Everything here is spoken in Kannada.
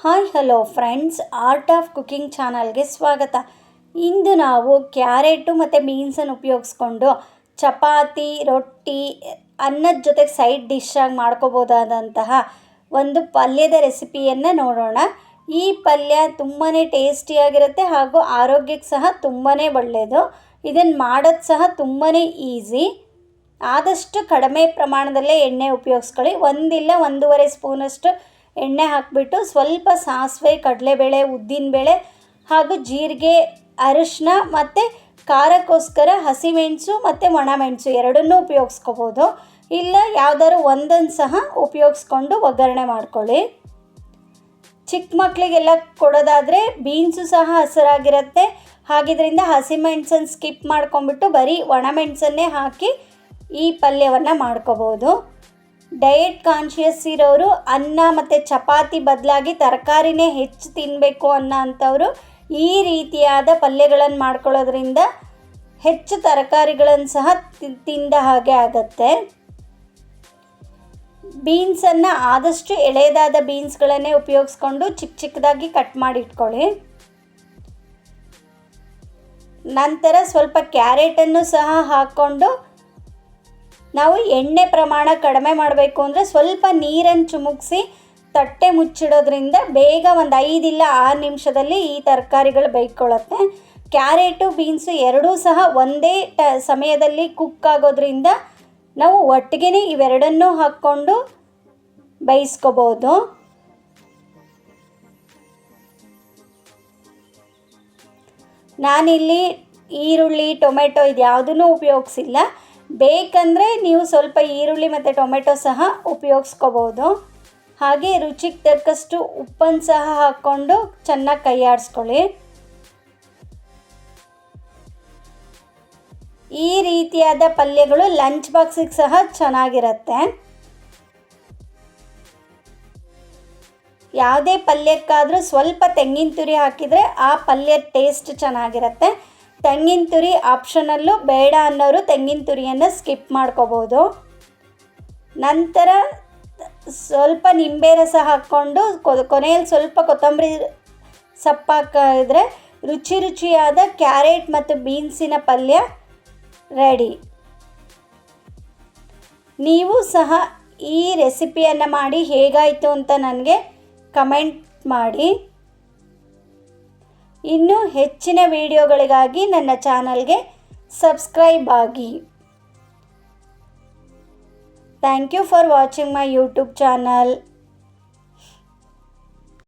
Hi, hello friends. Art of cooking ಚಾನಲ್ಗೆ ಸ್ವಾಗತ. ಇಂದು ನಾವು ಕ್ಯಾರೆಟು ಮತ್ತು ಬೀನ್ಸನ್ನು ಉಪಯೋಗಿಸ್ಕೊಂಡು ಚಪಾತಿ, ರೊಟ್ಟಿ, ಅನ್ನದ ಜೊತೆಗೆ ಸೈಡ್ ಡಿಶ್ಶಾಗಿ ಮಾಡ್ಕೋಬೋದಾದಂತಹ ಒಂದು ಪಲ್ಯದ ರೆಸಿಪಿಯನ್ನು ನೋಡೋಣ. ಈ ಪಲ್ಯ ತುಂಬಾ ಟೇಸ್ಟಿಯಾಗಿರುತ್ತೆ ಹಾಗೂ ಆರೋಗ್ಯಕ್ಕೆ ಸಹ ತುಂಬಾ ಒಳ್ಳೆಯದು. ಇದನ್ನು ಮಾಡೋದು ಸಹ ತುಂಬಾ ಈಸಿ. ಆದಷ್ಟು ಕಡಿಮೆ ಪ್ರಮಾಣದಲ್ಲೇ ಎಣ್ಣೆ ಉಪಯೋಗಿಸ್ಕೊಳ್ಳಿ. ಒಂದಿಲ್ಲ, ಒಂದೂವರೆ ಸ್ಪೂನಷ್ಟು ಎಣ್ಣೆ ಹಾಕಿಬಿಟ್ಟು ಸ್ವಲ್ಪ ಸಾಸಿವೆ, ಕಡಲೆಬೇಳೆ ಉದ್ದಿನಬೇಳೆ ಹಾಗೂ ಜೀರಿಗೆ ಅರಿಶಿನ ಮತ್ತು ಖಾರಕ್ಕೋಸ್ಕರ ಹಸಿಮೆಣಸು ಮತ್ತು ಒಣಮೆಣಸು ಎರಡನ್ನೂ ಉಪಯೋಗಿಸ್ಕೋಬೋದು. ಇಲ್ಲ, ಯಾವುದಾದ್ರು ಒಂದನ್ನು ಸಹ ಉಪಯೋಗಿಸ್ಕೊಂಡು ಒಗ್ಗರಣೆ ಮಾಡ್ಕೊಳ್ಳಿ. ಚಿಕ್ಕ ಮಕ್ಕಳಿಗೆಲ್ಲ ಕೊಡೋದಾದರೆ ಬೀನ್ಸು ಸಹ ಹಸಿರಾಗಿರುತ್ತೆ. ಹಾಗಿದ್ರಿಂದ ಹಸಿಮೆಣಸನ್ನು ಸ್ಕಿಪ್ ಮಾಡ್ಕೊಂಬಿಟ್ಟು ಬರೀ ಒಣಮೆಣಸನ್ನೇ ಹಾಕಿ ಈ ಪಲ್ಯವನ್ನು ಮಾಡ್ಕೋಬೋದು. ಡಯಟ್ ಕಾನ್ಷಿಯಸ್ ಇರೋರು ಅನ್ನ ಮತ್ತು ಚಪಾತಿ ಬದಲಾಗಿ ತರಕಾರಿನೇ ಹೆಚ್ಚು ತಿನ್ನಬೇಕು ಅನ್ನೋ ಅಂಥವರು ಈ ರೀತಿಯಾದ ಪಲ್ಯಗಳನ್ನು ಮಾಡ್ಕೊಳ್ಳೋದ್ರಿಂದ ಹೆಚ್ಚು ತರಕಾರಿಗಳನ್ನು ಸಹ ತಿಂದ ಹಾಗೆ ಆಗತ್ತೆ. ಬೀನ್ಸನ್ನು ಆದಷ್ಟು ಎಳೆಯದಾದ ಬೀನ್ಸ್ಗಳನ್ನೇ ಉಪಯೋಗಿಸ್ಕೊಂಡು ಚಿಕ್ಕ ಚಿಕ್ಕದಾಗಿ ಕಟ್ ಮಾಡಿ ಇಟ್ಕೊಳ್ಳಿ ನಂತರ ಸ್ವಲ್ಪ ಕ್ಯಾರೆಟನ್ನು ಸಹ ಹಾಕ್ಕೊಂಡು ನಾವು ಎಣ್ಣೆ ಪ್ರಮಾಣ ಕಡಿಮೆ ಮಾಡಬೇಕು ಅಂದರೆ ಸ್ವಲ್ಪ ನೀರನ್ನು ಚುಮುಕ್ಸಿ ತಟ್ಟೆ ಮುಚ್ಚಿಡೋದ್ರಿಂದ ಬೇಗ ಒಂದು ಐದಿಲ್ಲ ಆರು ನಿಮಿಷದಲ್ಲಿ ಈ ತರಕಾರಿಗಳು ಬೇಯ್ಕೊಳ್ಳುತ್ತೆ. ಕ್ಯಾರೆಟು, ಬೀನ್ಸು ಎರಡೂ ಸಹ ಒಂದೇ ಟ ಸಮಯದಲ್ಲಿ ಕುಕ್ ಆಗೋದ್ರಿಂದ ನಾವು ಒಟ್ಟಿಗೆ ಇವೆರಡನ್ನೂ ಹಾಕ್ಕೊಂಡು ಬೇಯಿಸ್ಕೋಬೋದು. ನಾನಿಲ್ಲಿ ಈರುಳ್ಳಿ, ಟೊಮೆಟೊ ಇದು ಯಾವುದೂ ಉಪಯೋಗಿಸಿಲ್ಲ. ಬೇಕಂದರೆ ನೀವು ಸ್ವಲ್ಪ ಈರುಳ್ಳಿ ಮತ್ತು ಟೊಮೆಟೊ ಸಹ ಉಪಯೋಗಿಸ್ಕೋಬೋದು. ಹಾಗೆ ರುಚಿಗೆ ತಕ್ಕಷ್ಟು ಉಪ್ಪನ್ನು ಸಹ ಹಾಕ್ಕೊಂಡು ಚೆನ್ನಾಗಿ ಕೈ ಆಡಿಸ್ಕೊಳ್ಳಿ ಈ ರೀತಿಯಾದ ಪಲ್ಯಗಳು ಲಂಚ್ ಬಾಕ್ಸಿಗೆ ಸಹ ಚೆನ್ನಾಗಿರುತ್ತೆ. ಯಾವುದೇ ಪಲ್ಯಕ್ಕಾದರೂ ಸ್ವಲ್ಪ ತೆಂಗಿನ ತುರಿ ಹಾಕಿದರೆ ಆ ಪಲ್ಯ ಟೇಸ್ಟ್ ಚೆನ್ನಾಗಿರುತ್ತೆ. ತೆಂಗಿನ ತುರಿ ಆಪ್ಷನಲ್ಲೂ ಬೇಡ ಅನ್ನೋರು ತೆಂಗಿನ ತುರಿಯನ್ನು ಸ್ಕಿಪ್ ಮಾಡ್ಕೋಬೋದು. ನಂತರ ಸ್ವಲ್ಪ ನಿಂಬೆ ರಸ ಹಾಕ್ಕೊಂಡು ಕೊನೆಯಲ್ಲಿ ಸ್ವಲ್ಪ ಕೊತ್ತಂಬರಿ ಸೊಪ್ಪು ಹಾಕಿದ್ರೆ ರುಚಿ ರುಚಿಯಾದ ಕ್ಯಾರೆಟ್ ಮತ್ತು ಬೀನ್ಸಿನ ಪಲ್ಯ ರೆಡಿ. ನೀವು ಸಹ ಈ ರೆಸಿಪಿಯನ್ನು ಮಾಡಿ ಹೇಗಾಯಿತು ಅಂತ ನನಗೆ ಕಮೆಂಟ್ ಮಾಡಿ. ಇನ್ನೂ ಹೆಚ್ಚಿನ ವಿಡಿಯೋಗಳಿಗಾಗಿ ನನ್ನ ಚಾನಲ್ಗೆ ಸಬ್ಸ್ಕ್ರೈಬ್ ಆಗಿ. Thank you for watching my YouTube channel